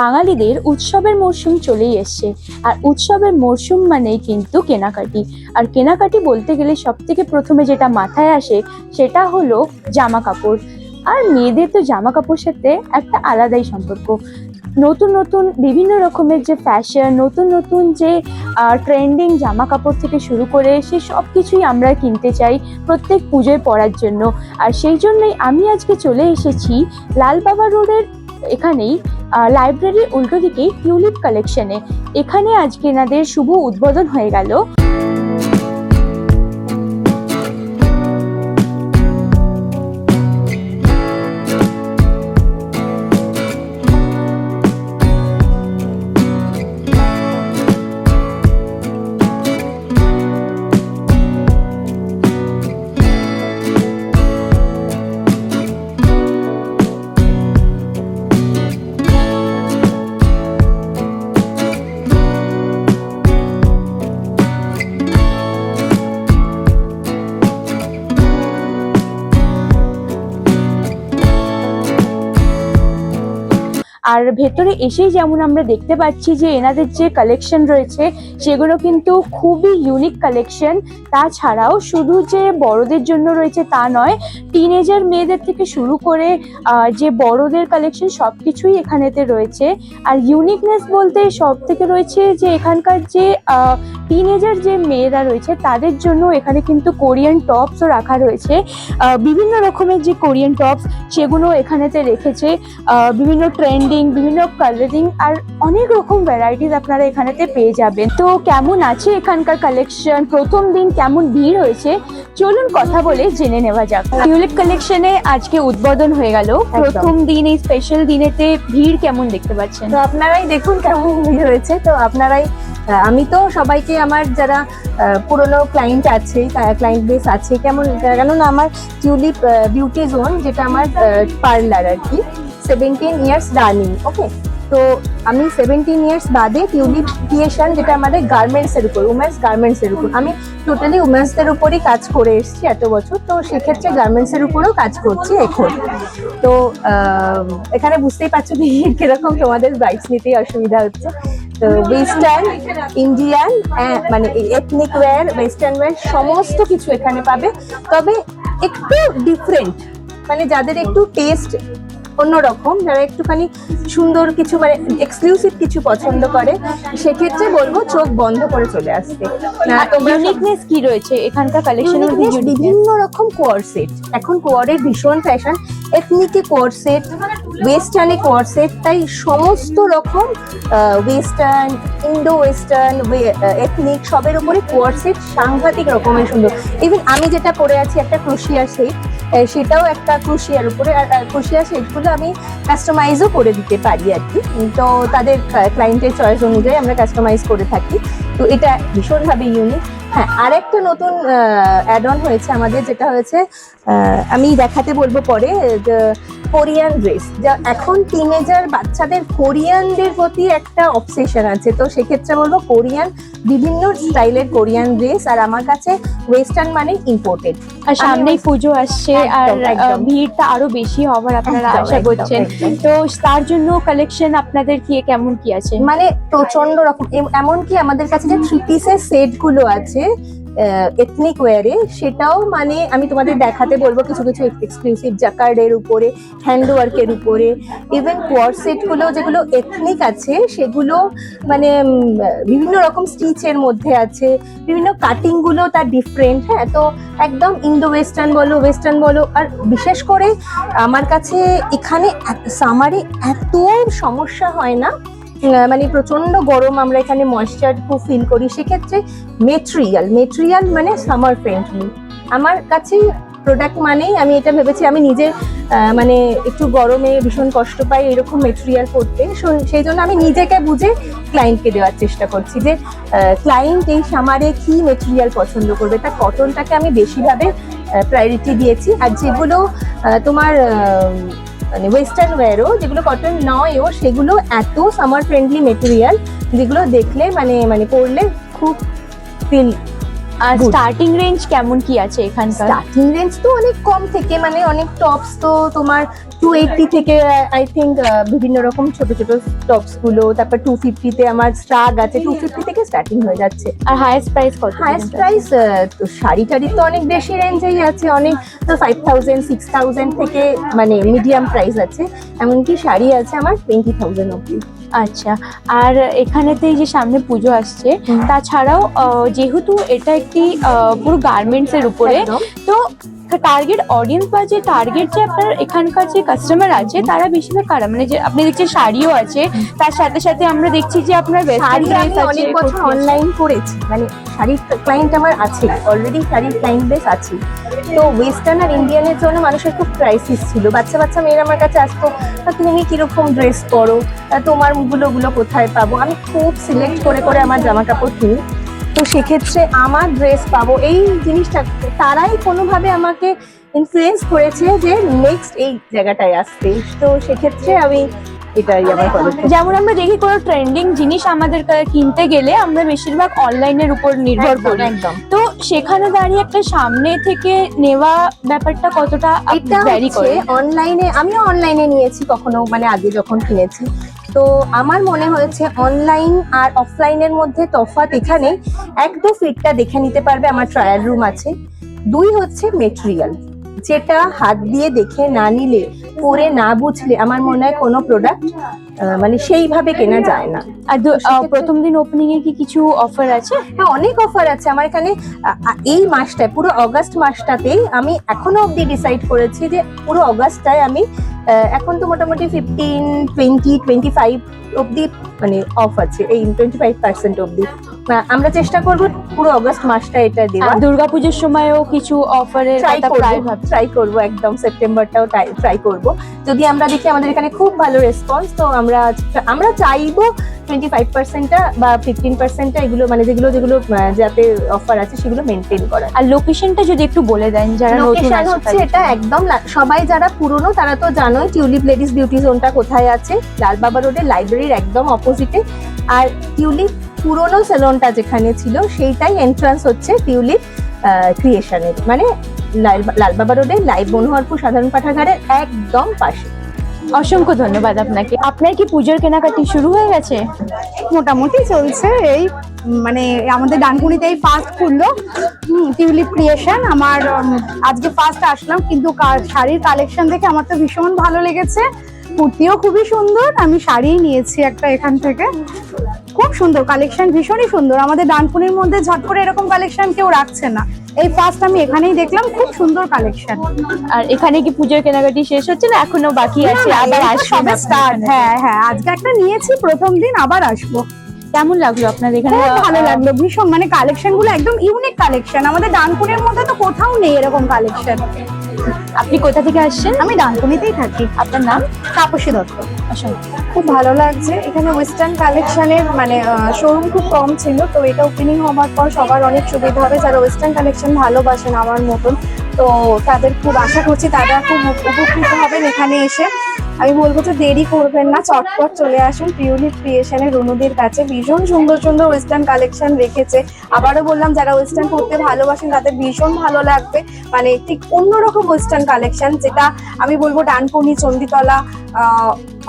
বাঙালিদের উৎসবের মরশুম চলেই এসছে। আর উৎসবের মরশুম মানেই কিন্তু কেনাকাটি। আর কেনাকাটি বলতে গেলে সব থেকে প্রথমে যেটা মাথায় আসে সেটা হলো জামা কাপড় আর মেয়েদের তো জামা কাপড়ের সাথে একটা আলাদাই সম্পর্ক। নতুন নতুন বিভিন্ন রকমের যে ফ্যাশন নতুন নতুন যে ট্রেন্ডিং জামা কাপড় থেকে শুরু করে সে সব কিছুই আমরা কিনতে চাই প্রত্যেক পুজোয় পরার জন্য। আর সেই জন্যই আমি আজকে চলে এসেছি লালবাবা রোডের এখানেই লাইব্রেরির উল্টো দিকেই টিউলিপ কালেকশনে এখানে আজকে এনাদের শুভ উদ্বোধন হয়ে গেল। আর ভেতরে এসেই যেমন আমরা দেখতে পাচ্ছি যে এনাদের যে কালেকশন রয়েছে, সেগুলো কিন্তু খুবই ইউনিক কালেকশন তাছাড়াও শুধু যে বড়দের জন্য রয়েছে তা নয় টিনেজার মেয়েদের থেকে শুরু করে যে বড়দের কালেকশন সব কিছুই এখানেতে রয়েছে। আর ইউনিকনেস বলতে সব থেকে রয়েছে যে এখানকার যে টিনেজার যে মেয়েরা রয়েছে, তাদের জন্য এখানে কিন্তু কোরিয়ান টপসও রাখা রয়েছে। বিভিন্ন রকমের যে কোরিয়ান টপস সেগুলো এখানেতে রেখেছে। বিভিন্ন ট্রেন্ডিং বিভিন্ন কালারিং আর অনেক রকম ভ্যারাইটিস আপনারা এখানেতে পেয়ে যাবেন। তো কেমন আছে এখানকার কালেকশন প্রথম দিন কেমন ভিড় হয়েছে? চলুন কথা বলে জেনে নেওয়া যাক। টিউলিপ কালেকশনে আজকে উদ্বোধন হয়ে গেল। প্রথম দিন এই স্পেশাল দিনেতে ভিড় কেমন দেখতে পাচ্ছেন? তো আপনারাই দেখুন কেমন ভিড় হয়েছে। তো আপনারাই আমি তো সবাইকে আমার যারা পুরনো ক্লায়েন্ট আছে ক্লায়েন্ট বেস আছে কেমন কেননা আমার টিউলিপ বিউটি জোন যেটা আমার পার্লার আর কি। সেভেন্টিন ইয়ার্স রানিং ওকে তো আমি সেভেন্টিন ইয়ার্স বাদে টিউলিপ ক্রিয়েশন যেটা আমাদের গার্মেন্টসের উপর উমেন্স গার্মেন্টসের উপর, আমি টোটালি উমেন্সদের উপরই কাজ করে এসেছি এত বছর, তো সেক্ষেত্রে গার্মেন্টসের উপরেও কাজ করছি এখন। তো এখানে বুঝতেই পারছ যে কীরকম তোমাদের ব্রাইটস নিতেই অসুবিধা হচ্ছে। তো ওয়েস্টার্ন ইন্ডিয়ান মানে এথনিক ওয়্যার ওয়েস্টার্ন ওয়্যার সমস্ত কিছু এখানে পাবে। তবে একটু ডিফারেন্ট মানে যাদের একটু টেস্ট অন্যরকম। যারা একটুখানি সুন্দর কিছু মানে এক্সক্লুসিভ কিছু পছন্দ করে সেক্ষেত্রে বলব চোখ বন্ধ করে চলে আসতে। ইউনিকনেস কি রয়েছে? এখানকার Uniqueness বিভিন্ন রকম কোয়ার সেট এখন কোয়ারের ভীষণ ফ্যাশন এথনিকে কোয়ারসেট ওয়েস্টার্নে কোয়ারসেট তাই সমস্ত রকম ওয়েস্টার্ন ইন্ডো ওয়েস্টার্ন এথনিক সবের উপরে কোয়ারসেট সাংঘাতিক রকমের সুন্দর। ইভেন আমি যেটা পরে আছি একটা ক্রুশিয়ার সেট সেটাও একটা ক্রুশিয়ার উপরে, আর ক্রুশিয়ার সেটগুলো আমি কাস্টমাইজও করে দিতে পারি আর কি। তো তাদের ক্লায়েন্টের চয়েস অনুযায়ী আমরা কাস্টমাইজ করে থাকি। তো এটা ভীষণভাবে ইউনিক হ্যাঁ আর একটা নতুন অ্যাড অন হয়েছে আমাদের যেটা হয়েছে আমি দেখাতে বলব পরে কোরিয়ান ড্রেস। যা এখন টিনেজার বাচ্চাদের কোরিয়ানদের প্রতি একটা অবসেশন আছে। তো সেক্ষেত্রে বলব কোরিয়ান বিভিন্ন স্টাইলের কোরিয়ান ড্রেস আর আমার কাছে ওয়েস্টার্ন মানে ইম্পোর্টেড আর সামনেই পুজো আসছে আর ভিড়টা আরও বেশি হবার আপনারা আশা করছেন। তো তার জন্য কালেকশন আপনাদের কি কেমন কি আছে? মানে প্রচণ্ড রকম। এম- এমনকি আমাদের কাছে যে থ্রি পিসের সেটগুলো আছে এথনিক ওয়ারে সেটাও মানে আমি তোমাদের দেখাতে বলব কিছু কিছু এক্সক্লুসিভ জাকার্ডের উপরে হ্যান্ড ওয়ার্কের উপরে ইভেন কোয়ার সেটগুলো যেগুলো এথনিক আছে, সেগুলো মানে বিভিন্ন রকম স্টিচের মধ্যে আছে, বিভিন্ন কাটিংগুলো তার ডিফারেন্ট হ্যাঁ? তো একদম ইন্দো ওয়েস্টার্ন বলো ওয়েস্টার্ন বলো, আর বিশেষ করে আমার কাছে এখানে সামারে এত সমস্যা হয় না। মানে প্রচণ্ড গরম আমরা এখানে ময়েশ্চার খুব ফিল করি, সেক্ষেত্রে মেটেরিয়াল মেটেরিয়াল মানে সামার ফ্রেন্ডলি আমার কাছে প্রোডাক্ট মানেই আমি এটা ভেবেছি, আমি নিজে মানে একটু গরমে ভীষণ কষ্ট পাই এরকম মেটেরিয়াল পরতে সো- সেই জন্য আমি নিজেকে বুঝে ক্লায়েন্টকে দেওয়ার চেষ্টা করছি যে ক্লায়েন্ট এই সামারে কি মেটেরিয়াল পছন্দ করবে, তা কটনটাকে আমি বেশিভাবে প্রায়োরিটি দিয়েছি। আর যেগুলো তোমার মানে ওয়েস্টার্ন ওয়্যারও যেগুলো কটন নয়ও সেগুলো এত সামার ফ্রেন্ডলি মেটেরিয়াল যেগুলো দেখলে মানে মানে পরলে খুব ফিল আর স্টার্টিং রেঞ্জ কেমন কি আছে এখানকার? স্টার্টিং রেঞ্জ তো অনেক কম থেকে মানে অনেক টপস তো তোমার টু এইটটি থেকে আই থিঙ্ক বিভিন্ন রকম ছোট ছোট টপসগুলো তারপর টু ফিফটিতে আমার স্ট্রাগ আছে টু ফিফটি থেকে স্টার্টিং হয়ে যাচ্ছে। আর হাইয়েস্ট প্রাইস কত হাইয়েস্ট প্রাইস তো শাড়ি টাড়ি তো অনেক বেশি রেঞ্জেই আছে অনেক তো ফাইভ থাউজেন্ড সিক্স থাউজেন্ড থেকে মানে মিডিয়াম প্রাইস আছে এমনকি শাড়ি আছে আমার টোয়েন্টি থাউজেন্ড অব্দি আচ্ছা আর এখানেতে যে সামনে পুজো আসছে তাছাড়াও যেহেতু এটা একটি পুরো গার্মেন্টস এর উপরে তো টার্গেট অডিয়েন্স বা যে টার্গেট যে আপনার এখানকার যে কাস্টমার আছে তারা বেশিরভাগ কারা? মানে যে আপনি দেখছেন শাড়িও আছে তার সাথে সাথে আমরা দেখছি যে আপনার শাড়ি আমি অনেক বছর অনলাইন করেছি। মানে শাড়ির ক্লায়েন্ট আমার আছে অলরেডি শাড়ির ক্লায়েন্ট বেস আছে। তো ওয়েস্টার্ন আর ইন্ডিয়ানের জন্য মানুষের খুব ক্রাইসিস ছিল। বাচ্চা বাচ্চা মেয়েরা আমার কাছে আসতো "তা তুমি কীরকম ড্রেস পরো? তোমারগুলো গুলো কোথায় পাবো? আমি খুব সিলেক্ট করে করে আমার জামা কাপড় কিনি। তো সেক্ষেত্রে আমার ড্রেস পাবো। এই জিনিসটা তারাই কোনোভাবে আমাকে ইনফ্লুয়েন্স করেছে যে নেক্সট এই জায়গাটায় আসতে। তো সেক্ষেত্রে আমি এটাই আমার যেমন আমরা দেখি কোনো ট্রেন্ডিং জিনিস আমাদের কিনতে গেলে আমরা বেশিরভাগ অনলাইনের উপর নির্ভর করি। একদম। তো সেখানে দাঁড়িয়ে একটা সামনে থেকে নেওয়া ব্যাপারটা কতটা ভ্যারি করে? অনলাইনে আমিও অনলাইনে নিয়েছি কখনো মানে আগে যখন কিনেছি। তো আমার মনে হয়েছে অনলাইন আর অফলাইনের মধ্যে তফাৎ এখানে এক দু ফিটটা দেখে নিতে পারবে আমার ট্রায়াল রুম আছে। দুই হচ্ছে মেটেরিয়াল যেটা হাত দিয়ে দেখে না নিলে পরে না বুঝলে আমার মনে হয় কোনো প্রোডাক্ট মানে সেইভাবে কেনা যায় না। আর প্রথম দিন ওপেনিং এ কি কিছু অফার আছে? হ্যাঁ অনেক অফার আছে। আমার এখানে এই মাসটায় পুরো অগাস্ট মাসটাতেই আমি এখনও অবধি ডিসাইড করেছি যে পুরো অগাস্টটায় আমি এখন তো মোটামুটি ফিফটিন টোয়েন্টি টোয়েন্টি ফাইভ অবধি মানে অফ আছে এই টোয়েন্টি ফাইভ পার্সেন্ট অবধি। আমরা চেষ্টা করব পুরো অগাস্ট মাসটা এটা দেওয়া দুর্গাপুজোর সময়ও কিছু অফারের ট্রাই করব একদম সেপ্টেম্বরটাও ট্রাই করব। যদি আমরা দেখি আমাদের এখানে খুব ভালো রেসপন্স তো আমরা আমরা চাইব টোয়েন্টি ফাইভ পার্সেন্টটা বা ফিফটিন পার্সেন্টটা এগুলো মানে যেগুলো যেগুলো যাতে অফার আছে সেগুলো মেনটেন করা আর লোকেশনটা যদি একটু বলে দেন যারা লোকেশন হচ্ছে এটা একদম সবাই যারা পুরনো তারা তো জানোই টিউলিপ লেডিস বিউটি জোনটা কোথায় আছে। লালবাবা রোডের লাইব্রেরির একদম অপোজিটে আর টিউলিপ পুরনো সেলনটা যেখানে ছিল সেইটাই এন্ট্রান্স হচ্ছে টিউলিপ ক্রিয়েশনের মানে লাল- লালবাবা রোডের লাইভ মনোহরপুর সাধারণ পাঠাগারের একদম পাশে। অসংখ্য ধন্যবাদ আপনাকে। আপনার কি পুজোর কেনাকাটি শুরু হয়ে গেছে? মোটামুটি চলছে এই মানে আমাদের ডানকুনিতেই ফার্স্ট খুললো টিউলিপ ক্রিয়েশন আমার আজকে ফার্স্ট আসলাম কিন্তু কা- শাড়ির কালেকশন দেখে আমার তো ভীষণ ভালো লেগেছে। কুর্তিও খুবই সুন্দর। আমি শাড়ি নিয়েছি একটা এখান থেকে। খুব সুন্দর কালেকশন ভীষণই সুন্দর। আমাদের ডানকুনির মধ্যে ঝট করে এরকম কালেকশন কেউ রাখছে না। এই ফার্স্ট আমি এখানেই দেখলাম খুব সুন্দর কালেকশন আর এখানে কি পুজোর কেনাকাটি শেষ হচ্ছে না? এখনও বাকি আছে আবার আসবেন স্টার্ট হ্যাঁ হ্যাঁ আজকে একটা নিয়েছি প্রথম দিন আবার আসব। কেমন লাগল আপনার এখানে? ভালো লাগল ভীষণ। মানে কালেকশনগুলো একদম ইউনিক কালেকশন আমাদের ডানকুনির মধ্যে তো কোথাও নেই এরকম কালেকশন আপনি কোথা থেকে আসছেন? আমি ডানকুনিতেই থাকি। আপনার নাম? তাপসী দত্ত। আসলে খুব ভালো লাগছে। এখানে ওয়েস্টার্ন কালেকশনের মানে শোরুম খুব কম ছিল তো এটা ওপেনিং হওয়ার পর সবার অনেক সুবিধা হবে। যারা ওয়েস্টার্ন কালেকশন ভালোবাসেন আমার মতন তো তাদের খুব আশা করছি তারা খুব উপকৃত হবেন এখানে এসে। আমি বলব যে দেরি করবেন না, চটপট চলে আসুন। পিউলিপ ক্রিয়েশনের রনুদের কাছে। ভীষণ সুন্দর সুন্দর ওয়েস্টার্ন কালেকশন রেখেছে। আবারও বললাম, যারা ওয়েস্টার্ন পড়তে ভালোবাসেন, তাদের ভীষণ ভালো লাগবে। মানে ঠিক অন্যরকম ওয়েস্টার্ন কালেকশন যেটা আমি বলব ডানপনি চণ্ডীতলা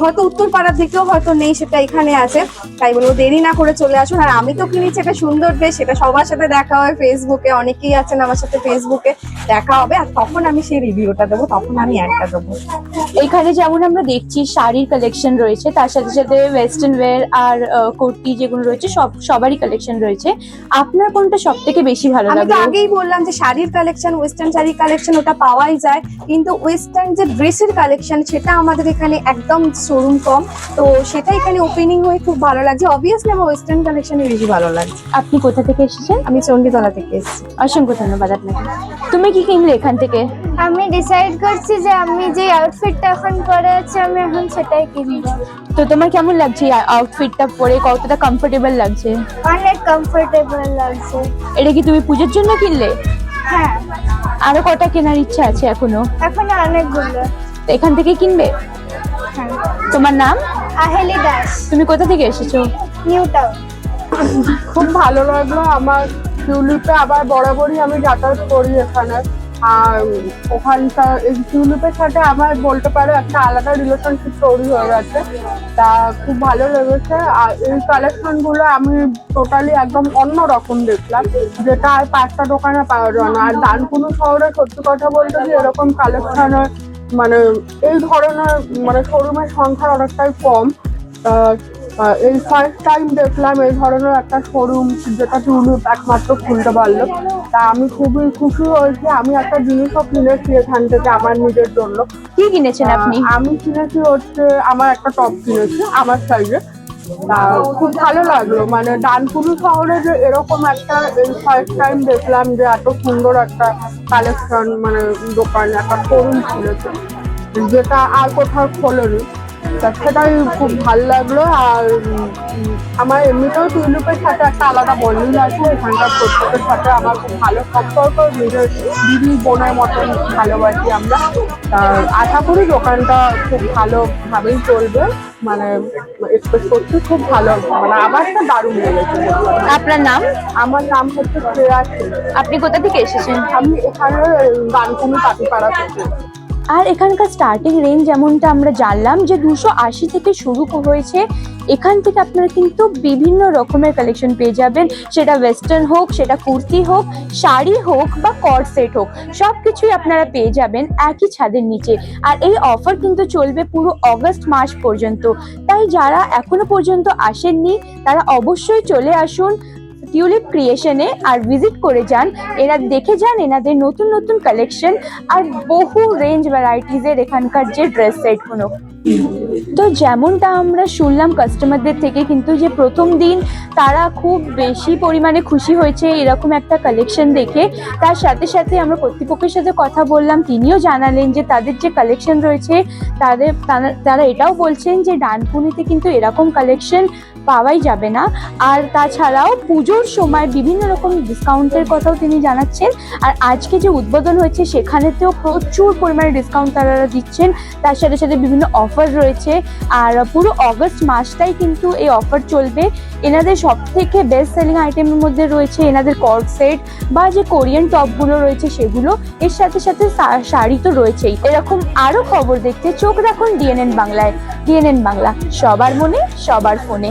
হয়তো উত্তরপাড়ার দিকেও হয়তো নেই সেটা এখানে আছে। তাই বলব দেরি না করে চলে আসুন। আর আমি তো কিনেছি একটা সুন্দর ড্রেস সেটা সবার সাথে দেখা হয় ফেসবুকে অনেকেই আছেন আমার সাথে ফেসবুকে দেখা হবে। আর তখন আমি সেই রিভিউটা দেবো তখন আমি একটা দেবো। এখানে যেমন আমরা দেখছি শাড়ির কালেকশন রয়েছে তার সাথে সাথে ওয়েস্টার্ন ওয়্যার আর কুর্তি যেগুলো রয়েছে সব সবারই কালেকশন রয়েছে। আপনার কোনটা সব থেকে বেশি ভালো আমি তো আগেই বললাম যে শাড়ির কালেকশন ওয়েস্টার্ন শাড়ির কালেকশন ওটা পাওয়াই যায়। কিন্তু ওয়েস্টার্ন যে ড্রেসের কালেকশন সেটা আমাদের এখানে একদম শোরুম কম তো সেটা এখানে ওপেনিং হয়ে খুব ভালো লাগছে। অবভিয়াসলি আমার ওয়েস্টার্ন কালেকশনই বেশি ভালো লাগছে আপনি কোথা থেকে এসেছেন? আমি চণ্ডীতলা থেকে এসেছি। অসংখ্য ধন্যবাদ আপনাকে। তুমি কি কিনলে এখান থেকে? আমি ডিসাইড করছি যে আমি যে আউটফিটটা এখন পরে আছি আমি এখন সেটাই কিনবো। তো তোমার কেমন লাগছে এই আউটফিটটা পরে? কতটা কমফোর্টেবল লাগছে? অনেক কমফোর্টেবল লাগছে। এটা কি তুমি পুজোর জন্য কিনলে? হ্যাঁ। আরও কটা কেনার ইচ্ছা আছে এখনও? এখন অনেকগুলো। তো এখান থেকে কিনবে? হ্যাঁ তোমার নাম? আহেলি দাস। তুমি কোথা থেকে এসেছ? New Town. খুব ভালো লাগল আমার টিউলিপে আবার বরাবরই আমি যাতায়াত করি এখানে। আর ওখানকার এই টিউলিপের সাথে আমার বলতে পারো একটা আলাদা রিলেশনশিপ তৈরি হয়ে গেছে। তা খুব ভালো লেগেছে। আর এই কালেকশনগুলো আমি টোটালি একদম অন্য রকম দেখলাম। যেটা আর পাঁচটা দোকানে পাওয়া যায় না। আর দানকুনু শহরে সত্যি কথা বলতে এরকম কালেকশনের মানে এই ধরনের মানে শোরুমের সংখ্যা অনেকটাই কম। এই ফার্স্ট টাইম দেখলাম এই ধরনের একটা শোরুম যেটা টিউলিপ একমাত্র খুলতে পারল। তা আমি খুবই খুশি হয়েছি। আমি একটা জিনিসও কিনেছি এখান থেকে আমার নিজের জন্য। কি কিনেছেন আপনি? আমি কিনেছি হচ্ছে আমার একটা টপ কিনেছি আমার সাইজে খুব ভালো লাগল। মানে ডানকুনি শহরে যে এরকম একটা ফার্স্ট টাইম দেখলাম যে এত সুন্দর একটা কালেকশন মানে দোকান, একটা শোরুম খুলেছে। যেটা আর কোথাও খোলেনি। সেটাই খুব ভালো লাগল। আর আমার এমনিতেও টিউলিপের সাথে একটা আলাদা বন্ডিং আছে। এখানকার প্রত্যেকের সাথে আমার খুব ভালো সম্পর্ক। নিজের দিদি বোনের মতন ভালোবাসি আমরা। আশা করি দোকানটা খুব ভালোভাবেই চলবে। মানে এক্সপেক্ট করছি খুব ভালো মানে আবারটা দারুণ লেগেছে। আপনার নাম? আমার নাম হচ্ছে শ্রেয়া আপনি কোথা থেকে এসেছেন? আমি এখানে গানকুমি পাটিপাড়া থেকে। আর এখানকার স্টার্টিং রেঞ্জ যেমনটা আমরা জানলাম যে দুশো আশি থেকে শুরু হয়েছে, এখান থেকে আপনারা কিন্তু বিভিন্ন রকমের কালেকশন পেয়ে যাবেন। সেটা ওয়েস্টার্ন হোক, সেটা কুর্তি হোক, শাড়ি হোক বা কট সেট হোক সব কিছুই আপনারা পেয়ে যাবেন একই ছাদের নিচে। আর এই অফার কিন্তু চলবে পুরো অগস্ট মাস পর্যন্ত। তাই যারা এখনও পর্যন্ত আসেননি, তারা অবশ্যই চলে আসুন। টিউলিপ ক্রিয়েশনে আর ভিজিট করে যান। এরা দেখে যান এনাদের নতুন নতুন কালেকশন আর বহু রেঞ্জ ভ্যারাইটিজের এখানকার যে ড্রেস সেটগুলো তো যেমনটা আমরা শুনলাম কাস্টমারদের থেকে কিন্তু যে প্রথম দিন তারা খুব বেশি পরিমাণে খুশি হয়েছে এরকম একটা কালেকশন দেখে। তার সাথে সাথে আমরা কর্তৃপক্ষের সাথে কথা বললাম, তিনিও জানালেন যে তাদের যে কালেকশন রয়েছে, তাদের তারা- তারা এটাও বলছেন যে ডানকুনিতে কিন্তু এরকম কালেকশন পাওয়াই যাবে না। আর তাছাড়াও পুজোর সময় বিভিন্ন রকম ডিসকাউন্টের কথাও তিনি জানাচ্ছেন। আর আজকে যে উদ্বোধন হয়েছে, সেখানেতেও প্রচুর পরিমাণে ডিসকাউন্ট তারা দিচ্ছেন। তার সাথে সাথে বিভিন্ন অফার রয়েছে। আর পুরো অগস্ট মাসটাই কিন্তু এই অফার চলবে। এনাদের সব থেকে বেস্ট সেলিং আইটেমের মধ্যে রয়েছে এনাদের কর্ড সেট বা যে কোরিয়ান টপগুলো রয়েছে সেগুলো। এর সাথে সাথে শাড়ি তো রয়েছেই। এরকম আরও খবর দেখতে চোখ রাখুন ডিএনএন বাংলায়। ডিএনএন বাংলা, সবার মনে, সবার ফোনে।